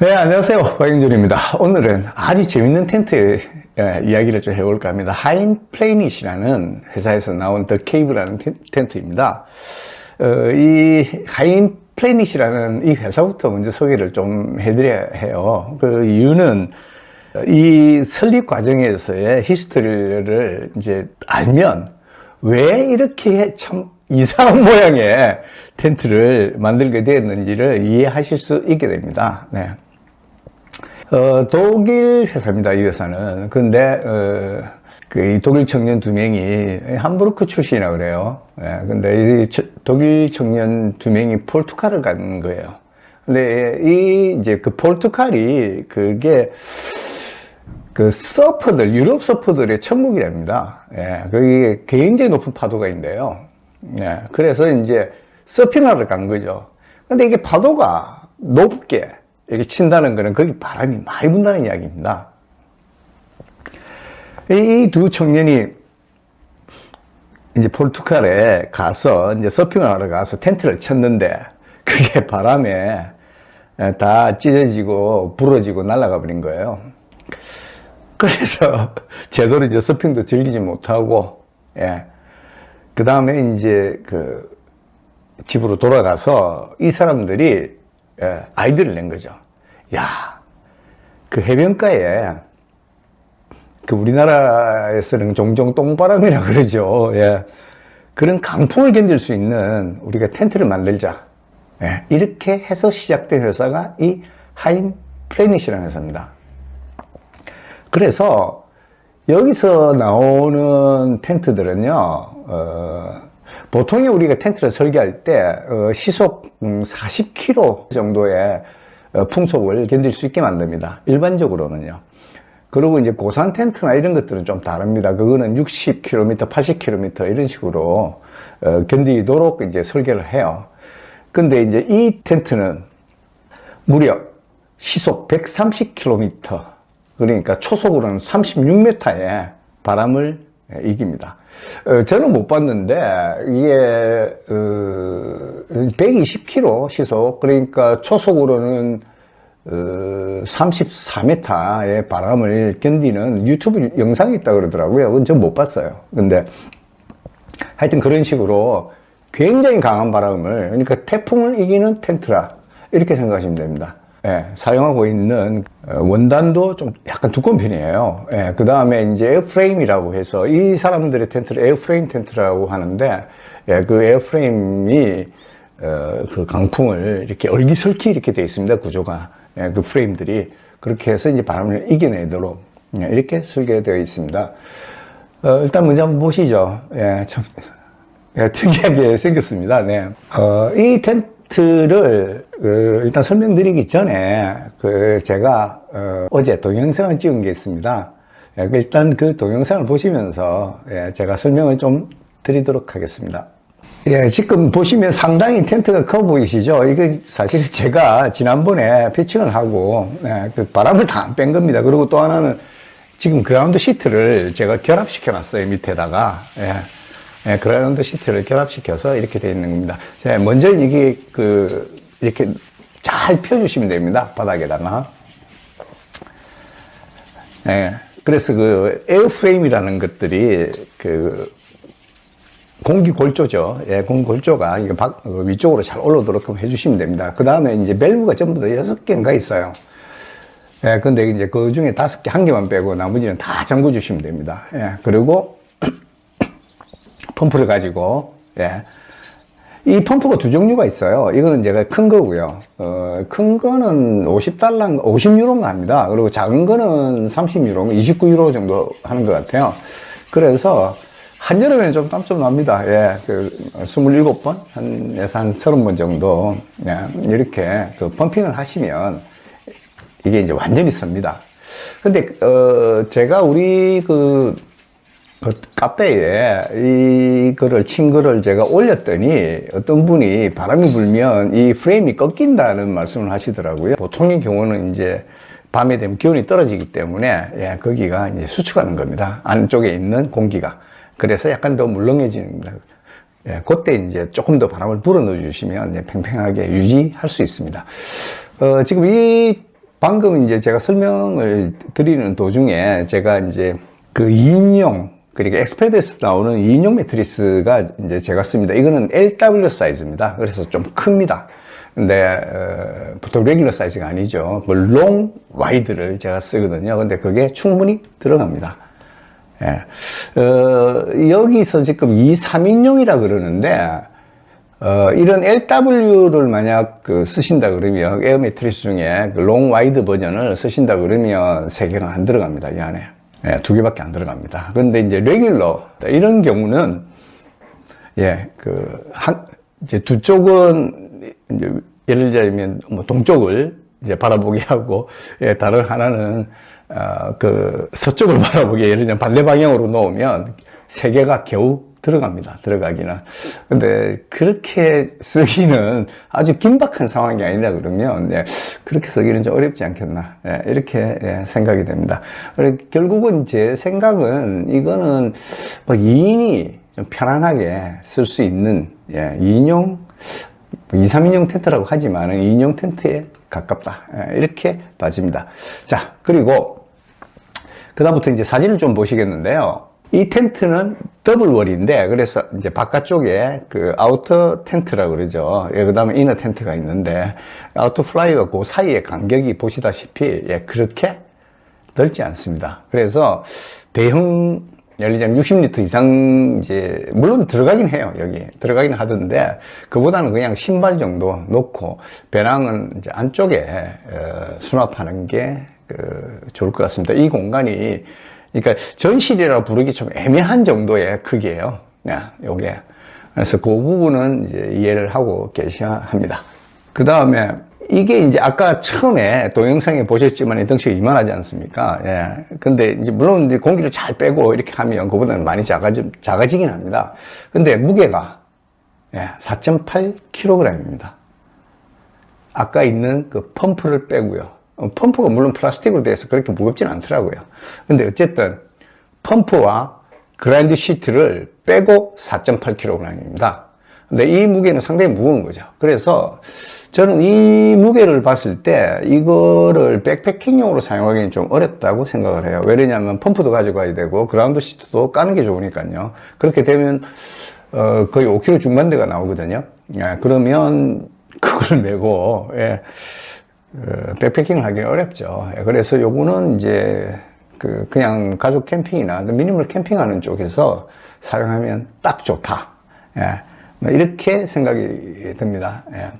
네, 안녕하세요. 박영준입니다. 오늘은 아주 재밌는 텐트 예, 이야기를 좀 해볼까 합니다. 하인플레닛이라는 회사에서 나온 더 케이브라는 텐- 텐트입니다. 어, 이 하인플레닛이라는 이 회사부터 먼저 소개를 좀 해드려야 해요. 그 이유는 이 설립 과정에서의 히스토리를 이제 알면 왜 이렇게 참 이상한 모양의 텐트를 만들게 되었는지를 이해하실 수 있게 됩니다. 네. 어, 독일 회사입니다, 이 회사는. 근데, 어, 그이 독일 청년 두 명이 함부르크 출신이라 그래요. 예, 근데 이 처- 독일 청년 두 명이 포르투갈을 간 거예요. 근데 이, 이제 그 포르투갈이 그게 그 서퍼들, 유럽 서퍼들의 천국이랍니다. 예, 거기에 굉장히 높은 파도가 있는데요. 예, 그래서 이제 서핑하러 간 거죠. 근데 이게 파도가 높게 이렇게 친다는 거는 거기 바람이 많이 분다는 이야기입니다. 이 두 청년이 이제 포르투갈에 가서 이제 서핑을 하러 가서 텐트를 쳤는데 그게 바람에 다 찢어지고 부러지고 날아가 버린 거예요. 그래서 제대로 이제 서핑도 즐기지 못하고, 예. 그 다음에 이제 그 집으로 돌아가서 이 사람들이 예, 아이디어를 낸 거죠. 야, 그 해변가에 그 우리나라에서는 종종 똥바람이라 그러죠. 예. 그런 강풍을 견딜 수 있는 우리가 텐트를 만들자. 예. 이렇게 해서 시작된 회사가 이 하인 플래닛이라는 회사입니다. 그래서 여기서 나오는 텐트들은요, 어, 보통에 우리가 텐트를 설계할 때 어, 시속 음, 40km 정도의 어, 풍속을 견딜 수 있게 만듭니다. 일반적으로는요. 그리고 이제 고산 텐트나 이런 것들은 좀 다릅니다. 그거는 60km, 80km 이런 식으로 어, 견디도록 이제 설계를 해요. 근데 이제 이 텐트는 무려 시속 130km, 그러니까 초속으로는 36m의 바람을 이깁니다. 어, 저는 못 봤는데, 이게, 어, 120km 시속, 그러니까 초속으로는 어, 34m의 바람을 견디는 유튜브 영상이 있다 그러더라고요. 그건 전 못 봤어요. 근데 하여튼 그런 식으로 굉장히 강한 바람을, 그러니까 태풍을 이기는 텐트라, 이렇게 생각하시면 됩니다. 예, 사용하고 있는 어, 원단도 좀 약간 두꺼운 편이에요. 예, 그 다음에 이제 에어프레임이라고 해서 이 사람들의 텐트를 에어프레임 텐트라고 하는데, 예, 그 에어프레임이 어, 그 강풍을 이렇게 얼기설키 이렇게 되어 있습니다. 구조가. 예, 그 프레임들이. 그렇게 해서 이제 바람을 이겨내도록 예, 이렇게 설계되어 있습니다. 어, 일단 먼저 한번 보시죠. 예, 참, 예, 특이하게 생겼습니다. 네. 어, 이 텐트 를, 그, 일단 설명드리기 전에, 그, 제가, 어, 제 동영상을 찍은 게 있습니다. 예, 그 일단 그 동영상을 보시면서, 예, 제가 설명을 좀 드리도록 하겠습니다. 예, 지금 보시면 상당히 텐트가 커 보이시죠? 이거 사실 제가 지난번에 피칭을 하고, 예, 그 바람을 다 안 뺀 겁니다. 그리고 또 하나는 지금 그라운드 시트를 제가 결합시켜 놨어요, 밑에다가. 예. 예, 그라운드 시트를 결합시켜서 이렇게 되어 있는 겁니다. 자, 먼저 이게 그, 이렇게 잘 펴주시면 됩니다. 바닥에다가. 예. 그래서 그 에어프레임이라는 것들이 그 공기 골조죠. 예, 공기 골조가 이게 박, 어, 위쪽으로 잘 올라오도록 해주시면 됩니다. 그 다음에 이제 밸브가 전부 다 여섯 개인가 있어요. 예, 근데 이제 그 중에 다섯 개, 한 개만 빼고 나머지는 다 잠궈 주시면 됩니다. 예, 그리고 펌프를 가지고, 예. 이 펌프가 두 종류가 있어요. 이거는 제가 큰 거고요. 어, 큰 거는 50달러, 50유로인가 합니다. 그리고 작은 거는 30유로, 29유로 정도 하는 것 같아요. 그래서 한여름에는 좀 땀 좀 납니다. 예, 그 27번, 한, 에서 한 30번 정도, 예, 이렇게 그 펌핑을 하시면 이게 이제 완전히 섭니다. 근데, 어, 제가 우리 그, 그 카페에 이거를 친 거를 제가 올렸더니 어떤 분이 바람이 불면 이 프레임이 꺾인다는 말씀을 하시더라고요. 보통의 경우는 이제 밤에 되면 기온이 떨어지기 때문에 예, 거기가 이제 수축하는 겁니다. 안쪽에 있는 공기가. 그래서 약간 더 물렁해지는 겁니다. 예, 그때 이제 조금 더 바람을 불어 넣어 주시면 이제 팽팽하게 유지할 수 있습니다. 어, 지금 이 방금 이제 제가 설명을 드리는 도중에 제가 이제 그 2인용 그러니까 엑스패드에서 나오는 2인용 매트리스가 이제 제가 씁니다. 이거는 LW 사이즈입니다. 그래서 좀 큽니다. 근데 어, 보통 레귤러 사이즈가 아니죠. 그롱 와이드를 제가 쓰거든요. 근데 그게 충분히 들어갑니다. 예. 어, 여기서 지금 2, 3인용이라 그러는데 어, 이런 LW를 만약 그 쓰신다 그러면 에어 매트리스 중에 그 롱 와이드 버전을 쓰신다 그러면 세 개가 안 들어갑니다. 이 안에. 예, 두 개밖에 안 들어갑니다. 근데 이제 레귤러 이런 경우는 예, 그 한 이제 두 쪽은 이제 예를 들자면 뭐 동쪽을 이제 바라보게 하고 예, 다른 하나는 어, 그 서쪽을 바라보게 예를 들면 반대 방향으로 놓으면 세 개가 겨우 들어갑니다. 들어가기는. 근데 그렇게 쓰기는 아주 긴박한 상황이 아니라 그러면 예, 그렇게 쓰기는 좀 어렵지 않겠나 예, 이렇게 예, 생각이 됩니다. 결국은 제 생각은 이거는 뭐 2인이 좀 편안하게 쓸 수 있는 예, 2인용 2, 3인용 텐트라고 하지만 2인용 텐트에 가깝다 예, 이렇게 봐집니다. 자 그리고 그 다음부터 이제 사진을 좀 보시겠는데요. 이 텐트는 더블 월인데 그래서 이제 바깥쪽에 그 아우터 텐트라고 그러죠. 예, 그다음에 이너 텐트가 있는데 아우터 플라이와 그 사이의 간격이 보시다시피 예, 그렇게 넓지 않습니다. 그래서 대형 들자면 60리터 이상 이제 물론 들어가긴 해요 여기 들어가긴 하던데 그보다는 그냥 신발 정도 놓고 배낭은 이제 안쪽에 어, 수납하는 게 그, 좋을 것 같습니다. 이 공간이 그러니까 전실이라 부르기 좀 애매한 정도의 크기예요. 네, 요게. 그래서 그 부분은 이제 이해를 하고 계셔야 합니다. 그 다음에 이게 이제 아까 처음에 동영상에 보셨지만 덩치가 이만하지 않습니까? 예. 근데 이제 물론 이제 공기를 잘 빼고 이렇게 하면 그보다는 많이 작아지, 작아지긴 합니다. 근데 무게가 예, 4.8kg입니다. 아까 있는 그 펌프를 빼고요. 어, 펌프가 물론 플라스틱으로 되어서 그렇게 무겁진 않더라고요. 근데 어쨌든 펌프와 그라인드 시트를 빼고 4.8kg입니다. 근데 이 무게는 상당히 무거운 거죠. 그래서 저는 이 무게를 봤을 때 이거를 백패킹용으로 사용하기는 좀 어렵다고 생각을 해요. 왜냐하면 펌프도 가져가야 되고 그라운드 시트도 까는 게 좋으니까요. 그렇게 되면 어, 거의 5kg 중반대가 나오거든요. 예, 그러면 그걸 메고 예, 어, 백패킹을 하기 어렵죠. 예, 그래서 요거는 이제 그 그냥 가족 캠핑이나 미니멀 캠핑하는 쪽에서 사용하면 딱 좋다. 예, 뭐 이렇게 생각이 듭니다. 예.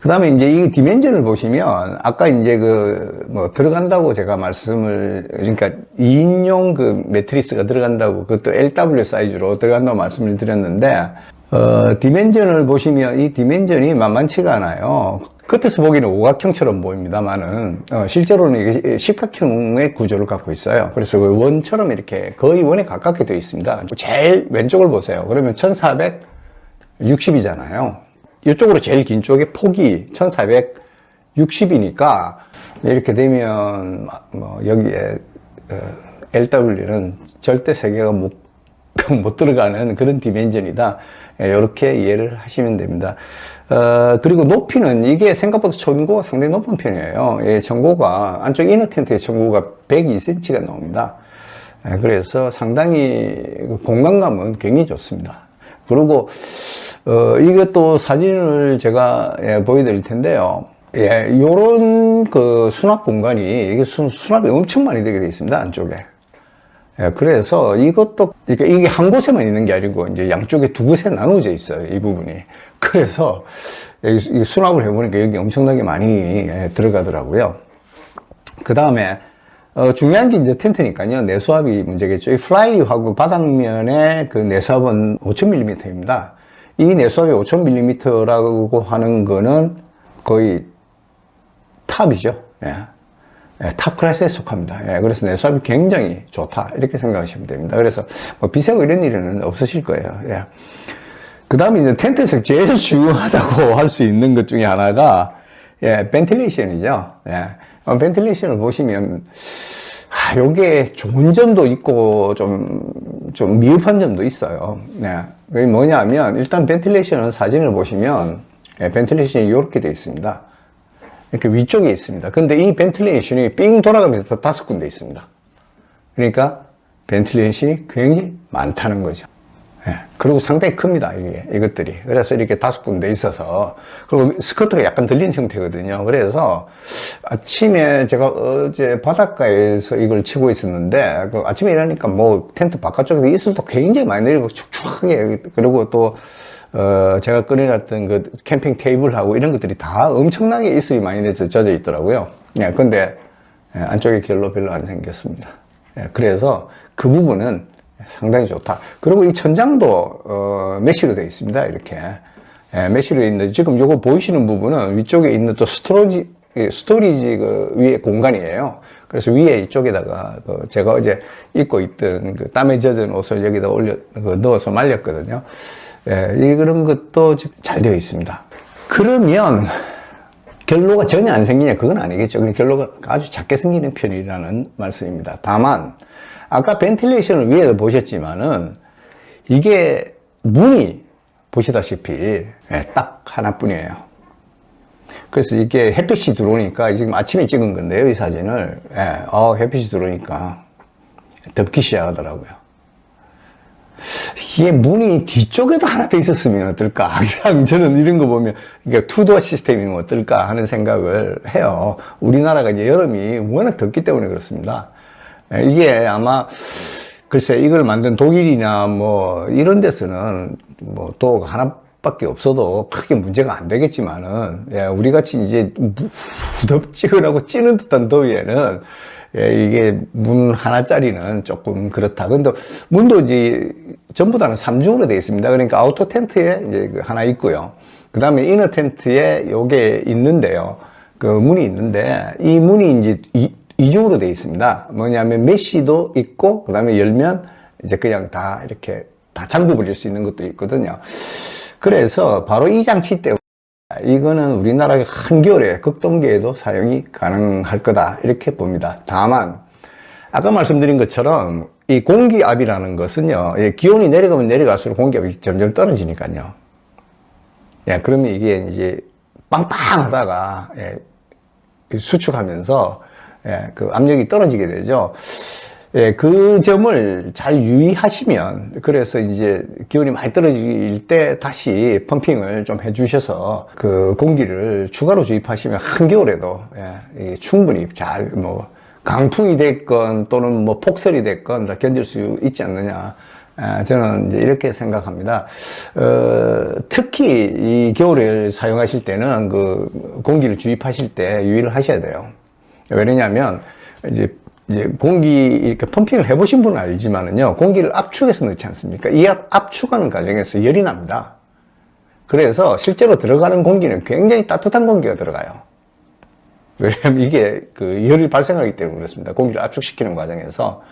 그 다음에 이제 이 디멘전을 보시면, 아까 이제 그, 뭐, 들어간다고 제가 말씀을, 그러니까 2인용 그 매트리스가 들어간다고, 그것도 LW 사이즈로 들어간다고 말씀을 드렸는데, 어, 디멘전을 보시면 이 디멘전이 만만치가 않아요. 끝에서 보기는 오각형처럼 보입니다만은, 어, 실제로는 이게 십각형의 구조를 갖고 있어요. 그래서 그 원처럼 이렇게 거의 원에 가깝게 되어 있습니다. 제일 왼쪽을 보세요. 그러면 1460이잖아요. 이쪽으로 제일 긴 쪽의 폭이 1460이니까 이렇게 되면 뭐 여기에 어, LW는 절대 세계가 못, 못 들어가는 그런 디멘전이다. 이렇게 예, 이해를 하시면 됩니다. 어, 그리고 높이는 이게 생각보다 전고가 상당히 높은 편이에요. 예, 전고가 안쪽 이너 텐트의 전고가 102cm가 나옵니다. 예, 그래서 상당히 공간감은 굉장히 좋습니다. 그리고 어, 이것도 사진을 제가 예, 보여드릴 텐데요. 예, 요런 그 수납 공간이, 이게 수, 수납이 엄청 많이 되게 되어 있습니다, 안쪽에. 예, 그래서 이것도, 이게, 한 곳에만 있는 게 아니고, 이제 양쪽에 두 곳에 나눠져 있어요, 이 부분이. 그래서, 이 수납을 해보니까 여기 엄청나게 많이 예, 들어가더라고요. 그 다음에, 어, 중요한 게 이제 텐트니까요. 내수압이 문제겠죠. 이 플라이하고 바닥면의 그 내수압은 5000mm입니다. 이 내수압이 5000mm라고 하는 거는 거의 탑이죠. 예. 예, 탑 클래스에 속합니다. 예, 그래서 내수압이 굉장히 좋다. 이렇게 생각하시면 됩니다. 그래서 뭐 비싸고 이런 일은 없으실 거예요. 예. 그 다음에 이제 텐트에서 제일 중요하다고 할 수 있는 것 중에 하나가 예, 벤틸레이션이죠. 예. 어, 벤틸레이션을 보시면 아, 요게 좋은 점도 있고 좀, 좀 미흡한 점도 있어요. 네. 그게 뭐냐면, 일단 벤틸레이션은 사진을 보시면, 예, 벤틸레이션이 이렇게 되어 있습니다. 이렇게 위쪽에 있습니다. 근데 이 벤틸레이션이 삥 돌아가면서 다 다섯 군데 있습니다. 그러니까 벤틸레이션이 굉장히 많다는 거죠. 예. 그리고 상당히 큽니다, 이게, 이것들이. 그래서 이렇게 다섯 군데 있어서, 그리고 스커트가 약간 들린 형태거든요. 그래서 아침에 제가 어제 바닷가에서 이걸 치고 있었는데, 그 아침에 일하니까 뭐 텐트 바깥쪽에서 이슬도 굉장히 많이 내리고 축축하게, 그리고 또, 어, 제가 꺼내놨던 그 캠핑 테이블하고 이런 것들이 다 엄청나게 이슬이 많이 내서 젖어 있더라고요. 예, 근데 예, 안쪽에 결로 별로 안 생겼습니다. 예, 그래서 그 부분은 상당히 좋다. 그리고 이 천장도 어, 메쉬로 되어 있습니다. 이렇게 예, 메쉬로 있는데 지금 요거 보이시는 부분은 위쪽에 있는 또 스토리지 스토리지 그 위에 공간이에요. 그래서 위에 이쪽에다가 그 제가 어제 입고 있던 그 땀에 젖은 옷을 여기다 올려 그 넣어서 말렸거든요. 예, 이런 것도 잘 되어 있습니다. 그러면 결로가 전혀 안 생기냐? 그건 아니겠죠. 결로가 아주 작게 생기는 편이라는 말씀입니다. 다만, 아까 벤틸레이션을 위에서 보셨지만은, 이게 문이 보시다시피, 예, 딱 하나뿐이에요. 그래서 이게 햇빛이 들어오니까, 지금 아침에 찍은 건데요, 이 사진을. 예, 어, 햇빛이 들어오니까 덥기 시작하더라고요. 이게 문이 뒤쪽에도 하나 더 있었으면 어떨까. 항상 저는 이런 거 보면, 그러니까 투도어 시스템이면 어떨까 하는 생각을 해요. 우리나라가 이제 여름이 워낙 덥기 때문에 그렇습니다. 예, 이게 아마, 글쎄, 이걸 만든 독일이나 뭐, 이런 데서는 뭐, 또 하나밖에 없어도 크게 문제가 안 되겠지만은, 예, 우리 같이 이제 후덥지근하고 찌는 듯한 더위에는, 예, 이게 문 하나짜리는 조금 그렇다. 근데 문도 이제 전부 다는 3중으로 되어 있습니다. 그러니까 아우터 텐트에 이제 그 하나 있고요. 그 다음에 이너 텐트에 요게 있는데요. 그 문이 있는데 이 문이 이제 이, 이중으로 되어 있습니다. 뭐냐면 메쉬도 있고 그 다음에 열면 이제 그냥 다 이렇게 다 잠궈 버릴 수 있는 것도 있거든요. 그래서 바로 이 장치 때문에 이거는 우리나라 한겨울에 극동계에도 사용이 가능할 거다 이렇게 봅니다. 다만 아까 말씀드린 것처럼 이 공기압이라는 것은요 예, 기온이 내려가면 내려갈수록 공기압이 점점 떨어지니까요. 예, 그러면 이게 이제 빵빵하다가 예, 수축하면서 예, 그 압력이 떨어지게 되죠. 예, 그 점을 잘 유의하시면, 그래서 이제 기온이 많이 떨어질 때 다시 펌핑을 좀 해주셔서 그 공기를 추가로 주입하시면 한겨울에도 예, 충분히 잘 뭐, 강풍이 됐건 또는 뭐 폭설이 됐건 다 견딜 수 있지 않느냐. 예, 저는 이제 이렇게 생각합니다. 어, 특히 이 겨울에 사용하실 때는 그 공기를 주입하실 때 유의를 하셔야 돼요. 왜냐하면 이제 이제 공기 이렇게 펌핑을 해보신 분은 알지만은요, 공기를 압축해서 넣지 않습니까? 이 압, 압축하는 과정에서 열이 납니다. 그래서 실제로 들어가는 공기는 굉장히 따뜻한 공기가 들어가요. 왜냐하면 이게 그 열이 발생하기 때문에 그렇습니다. 공기를 압축시키는 과정에서.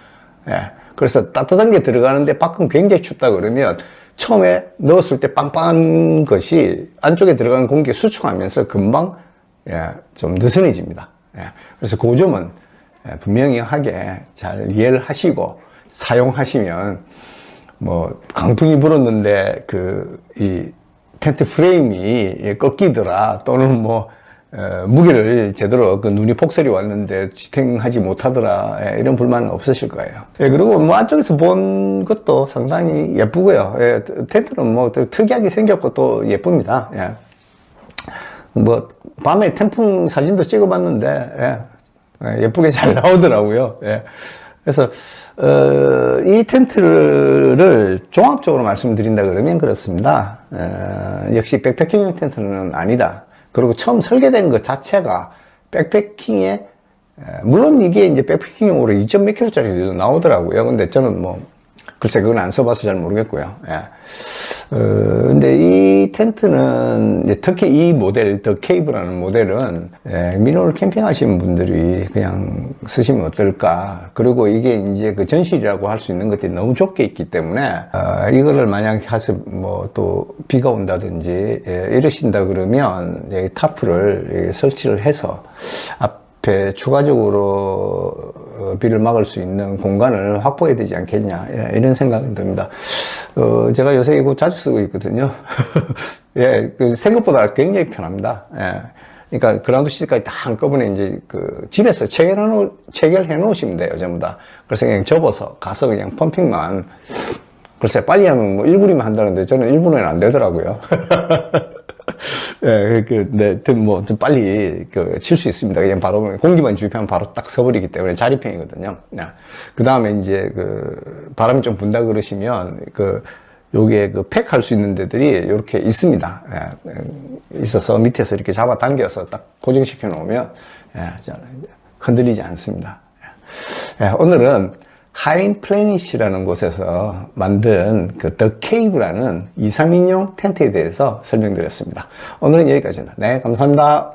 예. 그래서 따뜻한 게 들어가는데 밖은 굉장히 춥다 그러면 처음에 넣었을 때 빵빵한 것이 안쪽에 들어가는 공기가 수축하면서 금방 예, 좀 느슨해집니다. 예. 그래서 그 점은 예, 분명히 하게 잘 이해를 하시고 사용하시면 뭐 강풍이 불었는데 그 이 텐트 프레임이 꺾이더라 또는 뭐 어, 무게를 제대로 그 눈이 폭설이 왔는데 지탱하지 못하더라 예, 이런 불만은 없으실 거예요. 예, 그리고 뭐 안쪽에서 본 것도 상당히 예쁘고요. 예, 텐트는 뭐 특이하게 생겼고 또 예쁩니다. 예. 뭐 밤에 태풍 사진도 찍어봤는데 예, 예, 예쁘게 잘 나오더라고요. 예. 그래서 어, 이 텐트를 종합적으로 말씀드린다 그러면 그렇습니다. 어, 역시 백패킹용 텐트는 아니다. 그리고 처음 설계된 것 자체가 백패킹에 물론 이게 이제 백패킹용으로 2. 몇 킬로짜리도 나오더라고요. 근데 저는 뭐 글쎄 그건 안 써봐서 잘 모르겠고요. 예. 어, 근데 이 텐트는 특히 이 모델, 더 케이브라는 모델은 예, 미노를 캠핑하시는 분들이 그냥 쓰시면 어떨까. 그리고 이게 이제 그 전실이라고 할 수 있는 것들이 너무 좁게 있기 때문에 어, 이거를 만약 해서 뭐 또 비가 온다든지 예, 이러신다 그러면 여기 타프를 설치를 해서 앞에 추가적으로 어, 비를 막을 수 있는 공간을 확보해야 되지 않겠냐 예, 이런 생각이 듭니다. 어, 제가 요새 이거 자주 쓰고 있거든요. 예, 그 생각보다 굉장히 편합니다. 예. 그러니까 그라운드 시트까지 다 한꺼번에 이제 그 집에서 체결해, 놓, 체결해 놓으시면 돼요, 전부 다. 그래서 그냥 접어서 가서 그냥 펌핑만. 글쎄, 빨리 하면 뭐 1분이면 한다는데 저는 1분은 안 되더라고요. 예, 그, 네, 뭐, 좀 빨리, 그, 칠 수 있습니다. 그냥 바로, 공기만 주입하면 바로 딱 서버리기 때문에 자립형이거든요. 그 다음에 이제, 그, 바람이 좀 분다 그러시면, 그, 요게 그 팩 할 수 있는 데들이 이렇게 있습니다. 예, 예, 있어서 밑에서 이렇게 잡아 당겨서 딱 고정시켜 놓으면, 예, 흔들리지 않습니다. 예, 오늘은 하인 플래닛이라는 곳에서 만든 그 더 케이브라는 2, 3인용 텐트에 대해서 설명드렸습니다. 오늘은 여기까지입니다. 네, 감사합니다.